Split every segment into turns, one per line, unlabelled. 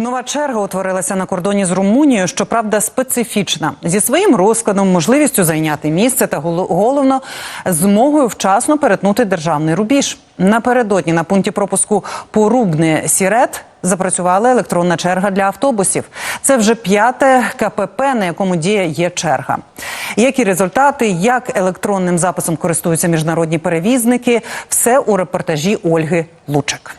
Нова черга утворилася на кордоні з Румунією, щоправда, специфічна зі своїм розкладом, можливістю зайняти місце та голо- головно змогою вчасно перетнути державний рубіж. Напередодні на пункті пропуску Порубне Сірет запрацювала електронна черга для автобусів. Це вже п'яте КПП, на якому діє є черга. Які результати, як електронним записом користуються міжнародні перевізники, все у репортажі Ольги Лучик.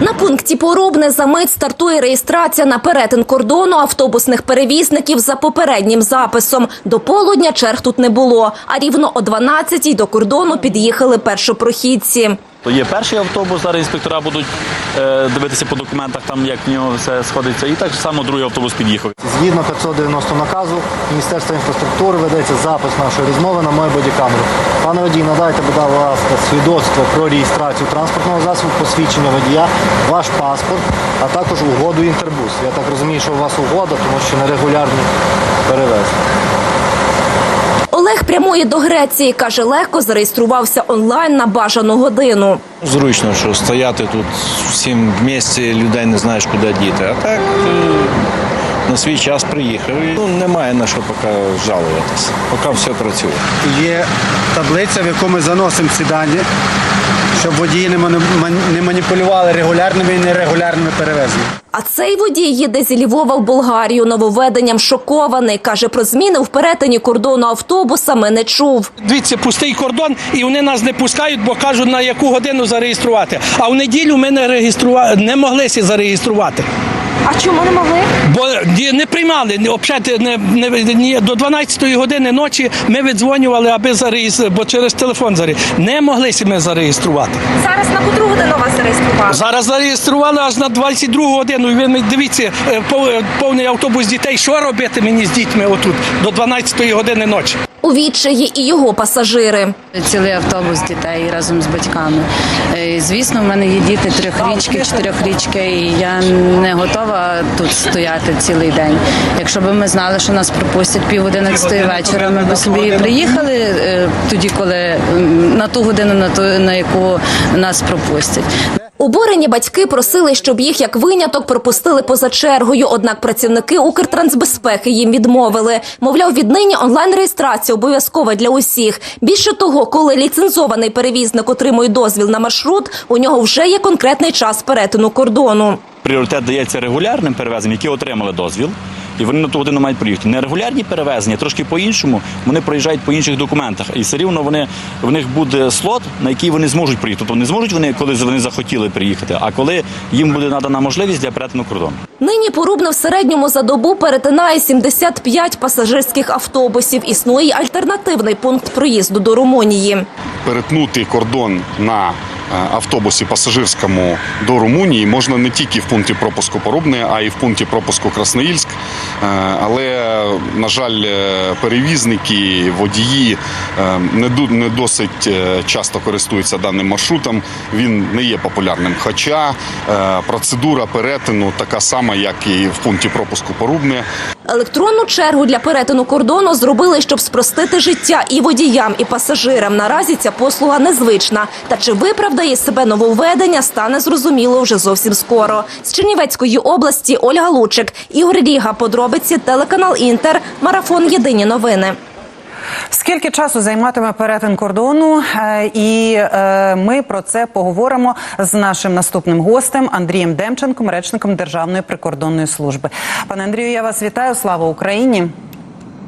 На пункті Поробне за мить стартує реєстрація на перетин кордону автобусних перевізників за попереднім записом. До полудня черг тут не було, а рівно о 12-й до кордону під'їхали першопрохідці.
Є перший автобус, зараз інспектора будуть е, дивитися по документах, там як в нього все сходиться. І так само другий автобус під'їхав.
Згідно 590 наказу Міністерства інфраструктури ведеться запис нашої розмови на мою бодікамеру. Пане водій, надайте, будь ласка, свідоцтво про реєстрацію транспортного засобу, посвідчення водія, ваш паспорт, а також угоду інтербус. Я так розумію, що у вас угода, тому що нерегулярні перевезення.
Олег прямує до Греції. Каже, легко зареєструвався онлайн на бажану годину.
Зручно, що стояти тут всім в місці, людей не знаєш, куди діти. А так е, на свій час приїхав. І, ну, немає на що поки жалуватися. Поки все працює.
є таблиця, в яку ми заносимо ці дані, щоб водії не маніпулювали регулярними і нерегулярними перевезеннями.
А цей водій їде зі Львова в Болгарію. Нововведенням шокований. Каже, про зміни в перетині кордону автобусами не чув.
Дивіться, пустий кордон, і вони нас не пускають, бо кажуть, на яку годину зареєструвати. А в неділю ми не реєстрували, не могли зареєструвати.
А чому не могли?
Бо не приймали не, не, ні, до 12-ї години ночі ми віддзвонювали, аби зареєструвати, бо через телефон зареєструвати. Не могли ми зареєструвати.
Зараз на котру годину вас зареєстрували?
Зараз зареєстрували аж на 22 годину. І ви дивіться, е, повний автобус дітей. Що робити мені з дітьми отут до 12-ї години ночі?
У відчаї і його пасажири.
Цілий автобус дітей разом з батьками. Е, Звісно, в мене є діти трьохрічки, чотирьохрічки, і я не готова тут стояти цілий день. Якщо б ми знали, що нас пропустять пів одинадцятої вечора, ми б собі приїхали е, тоді, коли на ту годину, на ту на яку нас пропустять.
Обурені батьки просили, щоб їх як виняток пропустили поза чергою. Однак працівники Укртрансбезпеки їм відмовили. Мовляв, віднині онлайн-реєстрація обов'язкова для усіх. Більше того, коли ліцензований перевізник отримує дозвіл на маршрут, у нього вже є конкретний час перетину кордону.
Пріоритет дається регулярним перевезенням, які отримали дозвіл. І вони на ту годину мають приїхати. Нерегулярні перевезення, трошки по-іншому, вони проїжджають по інших документах. І все рівно вони, в них буде слот, на який вони зможуть приїхати. Тобто не зможуть вони, коли вони захотіли приїхати, а коли їм буде надана можливість для перетину кордону.
Нині порубно в середньому за добу перетинає 75 пасажирських автобусів. Існує й альтернативний пункт проїзду до Румунії.
перетнути кордон на автобусі пасажирському до Румунії можна не тільки в пункті пропуску Порубне, а й в пункті пропуску Красноїльськ. Е, Але, на жаль, е, перевізники, водії е, не досить е, часто користуються даним маршрутом. Він не є популярним. Хоча е, процедура перетину така сама, як і в пункті пропуску Порубне.
Електронну чергу для перетину кордону зробили, щоб спростити життя і водіям, і пасажирам. Наразі ця послуга незвична. Та чи виправдає себе нововведення, стане зрозуміло вже зовсім скоро. З Чернівецької області Ольга Лучик, Ігор Ріга. Подробиці телеканал Інтер. Марафон. Єдині новини.
Скільки часу займатиме перетин кордону? Е, І е, ми про це поговоримо з нашим наступним гостем Андрієм Демченком, речником Державної прикордонної служби. Пане Андрію, я вас вітаю. Слава Україні!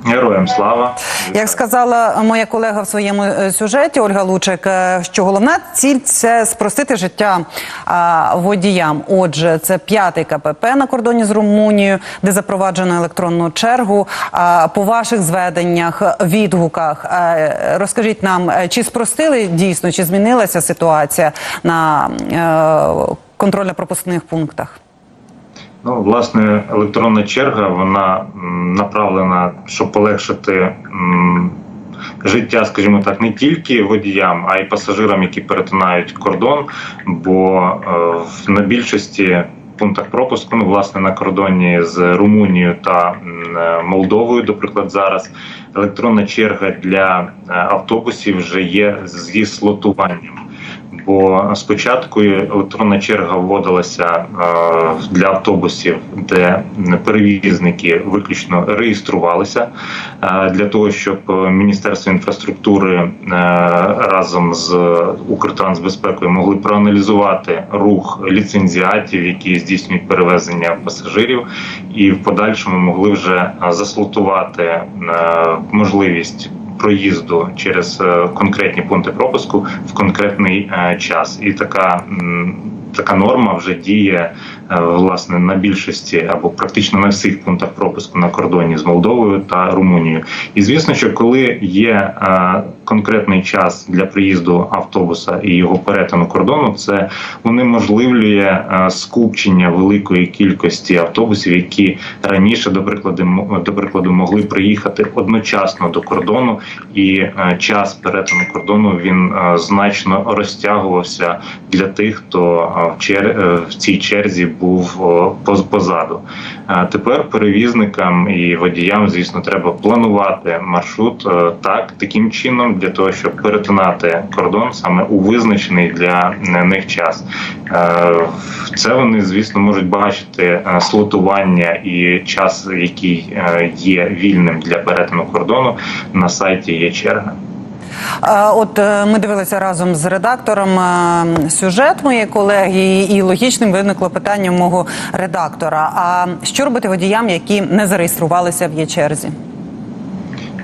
Героям слава.
Як сказала моя колега в своєму е, сюжеті Ольга Лучик, е, що головна ціль це спростити життя водіям. Отже, це п'ятий КПП на кордоні з Румунією, де запроваджено електронну чергу. По ваших зведеннях, відгуках, е, розкажіть нам, чи спростили дійсно, чи змінилася ситуація на контрольно-пропускних пунктах?
Ну, власне, електронна черга вона направлена, щоб полегшити життя, скажімо так, не тільки водіям, а й пасажирам, які перетинають кордон. Бо е, на більшості пунктах пропуску, ну, власне, на кордоні з Румунією та е, Молдовою, до приклад, зараз електронна черга для е, автобусів вже є зі слотуванням. Бо спочатку електронна черга вводилася е, для автобусів, де перевізники виключно реєструвалися е, для того, щоб Міністерство інфраструктури е, разом з Укртрансбезпекою могли проаналізувати рух ліцензіатів, які здійснюють перевезення пасажирів, і в подальшому могли вже заслутувати можливість проїзду через е, конкретні пункти пропуску в конкретний е, час. І така, така норма вже діє власне на більшості або практично на всіх пунктах пропуску на кордоні з Молдовою та Румунією. І звісно, що коли є е, конкретний час для приїзду автобуса і його перетину кордону, це унеможливлює е, скупчення великої кількості автобусів, які раніше, до прикладу, до прикладу, могли приїхати одночасно до кордону, і е, час перетину кордону він е, значно розтягувався для тих, хто е, е, в цій черзі був поз- позаду. Е, Тепер перевізникам і водіям, звісно, треба планувати маршрут е, так таким чином для того, щоб перетинати кордон саме у визначений для них час. Е, Це вони, звісно, можуть бачити е, слотування і час, який е, є вільним для перетину кордону на сайті є черга.
От е, ми дивилися разом з редактором е, сюжет моєї колеги, і логічним виникло питання мого редактора. А що робити водіям, які не зареєструвалися в є черзі?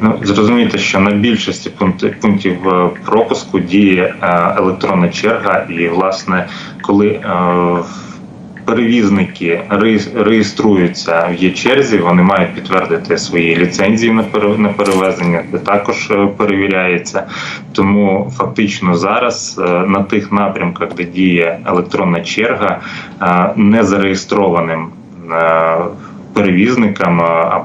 Ну, зрозумійте, що на більшості пунктів е, пропуску діє електронна черга, і власне, коли перевізники реєс- реєструються в є черзі, вони мають підтвердити свої ліцензії на пере- перевезення. Це також е, перевіряється. Тому фактично зараз е, на тих напрямках, де діє електронна черга, не зареєстрованим. е, перевізникам,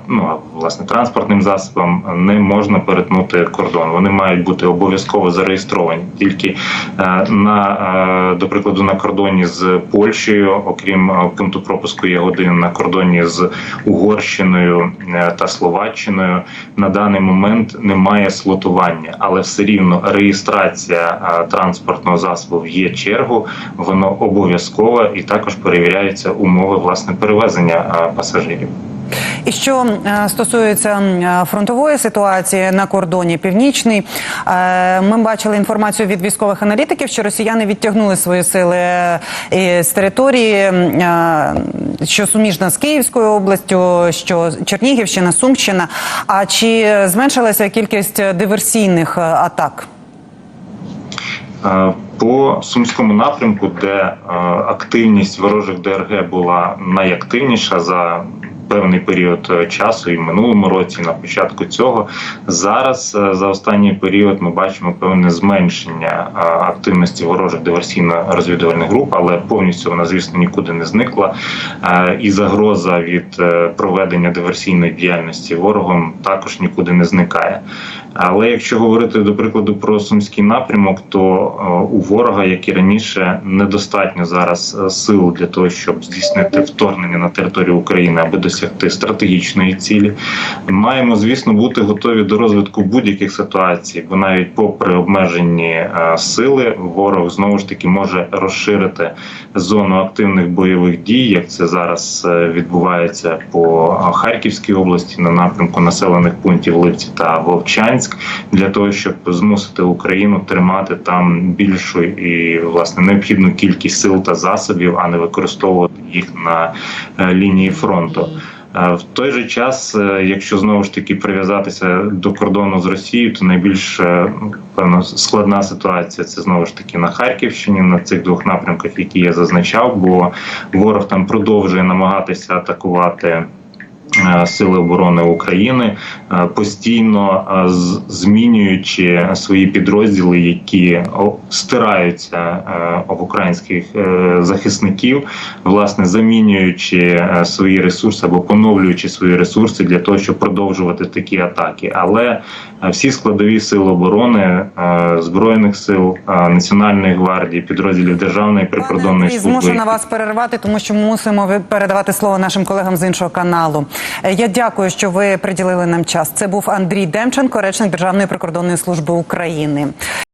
ну власне транспортним засобам не можна перетнути кордон. Вони мають бути обов'язково зареєстровані. Тільки е, на е, до прикладу на кордоні з Польщею, окрім е, пункту пропуску є годин на кордоні з Угорщиною та Словаччиною. На даний момент немає слотування, але все рівно реєстрація транспортного засобу в є чергу, воно обов'язково і також перевіряються умови власне перевезення е, пасажирів.
І що е, стосується м, фронтової ситуації на кордоні північний, е, ми бачили інформацію від військових аналітиків, що росіяни відтягнули свої сили е, з території, е, що суміжна з Київською областю, що Чернігівщина, Сумщина. А чи зменшилася кількість диверсійних е, атак?
Е, По сумському напрямку, де е, активність ворожих ДРГ була найактивніша за певний період е, часу, і в минулому році, і на початку цього, зараз е, за останній період ми бачимо певне зменшення е, активності ворожих диверсійно-розвідувальних груп, але повністю вона, звісно, нікуди не зникла. І загроза від проведення диверсійної діяльності ворогом також нікуди не зникає. Але якщо говорити до прикладу про сумський напрямок, то е, у ворога, як і раніше, недостатньо зараз е, сил для того, щоб здійснити вторгнення на територію України аби досягти стратегічної цілі. Маємо, звісно, бути готові до розвитку будь-яких ситуацій, бо навіть попри обмежені е, сили, ворог знову ж таки може розширити зону активних бойових дій, як це зараз відбувається по Харківській області на напрямку населених пунктів Ливці та Вовчанськ, для того, щоб змусити Україну тримати там більшу і власне необхідну кількість сил та засобів, а не використовувати їх на е, лінії фронту. Е, В той же час, е, якщо знову ж таки прив'язатися до кордону з Росією, то найбільш певно складна ситуація це знову ж таки на Харківщині, на цих двох напрямках, які я зазначав, бо ворог там продовжує намагатися атакувати. Е, Сили оборони України е, постійно е, змінюючи свої підрозділи, які стираються е, об українських е, захисників, власне замінюючи е, свої ресурси або поновлюючи свої ресурси для того, щоб продовжувати такі атаки. Але е, всі складові сили оборони е, збройних сил, е, національної гвардії, підрозділів державної прикордонної служби
змушена вас перервати, тому що мусимо передавати слово нашим колегам з іншого каналу. Е, Я дякую, що ви приділили нам час. Це був Андрій Демченко, речник Державної прикордонної служби України.